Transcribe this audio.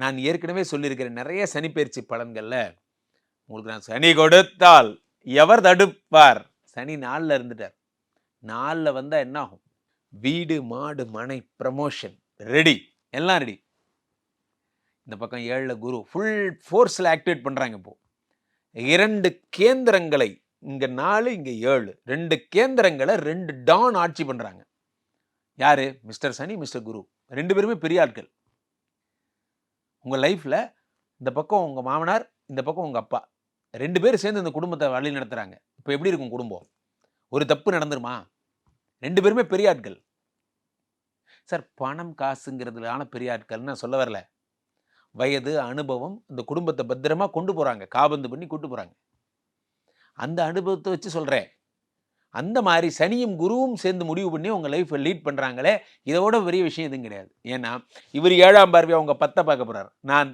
நான் ஏற்கனவே சொல்லியிருக்கிறேன். நிறைய சனி பயிற்சி உங்களுக்கு நான் சனி கொடுத்தால் எவர் தடுப்பார்? சனி நாளில் இருந்துட்டார். நாளில் வந்தால் என்ன ஆகும் வீடு மாடு மனை ப்ரமோஷன் ரெடி எல்லாம் ரெடி இந்த பக்கம் ஏழில் குரு ஃபுல் ஃபோர்ஸில் ஆக்டிவேட் பண்ணுறாங்க இப்போ. இரண்டு கேந்திரங்களை இங்கே நாலு இங்கே ஏழு. ரெண்டு கேந்திரங்களை ரெண்டு டான் ஆட்சி பண்ணுறாங்க யார்? Mister Shani mister Guru. ரெண்டு பேருமே பெரிய ஆட்கள். உங்கள் லைஃப்பில் இந்த பக்கம் உங்கள் மாமனார் இந்த பக்கம் உங்கள் அப்பா. ரெண்டு பேரும் சேர்ந்து இந்த குடும்பத்தை வழி நடத்துகிறாங்க இப்போ எப்படி இருக்கும் குடும்பம்? ஒரு தப்பு நடந்துருமா? ரெண்டு பேருமே பெரிய ஆட்கள். சார் பணம் காசுங்கிறதுலான பெரிய ஆட்கள்னு நான் சொல்ல வரல. வயது அனுபவம் இந்த குடும்பத்தை பத்திரமா கொண்டு போகிறாங்க காபந்து பண்ணி கூட்டு போகிறாங்க அந்த அனுபவத்தை வச்சு சொல்கிறேன் அந்த மாதிரி சனியும் குருவும் சேர்ந்து முடிவு பண்ணி உங்கள் லைஃப்பை லீட் பண்ணுறாங்களே இதோட பெரிய விஷயம் எதுவும் கிடையாது. ஏன்னா இவர் ஏழாம் பார்வையை அவங்க பத்தை பார்க்க போகிறார் நான்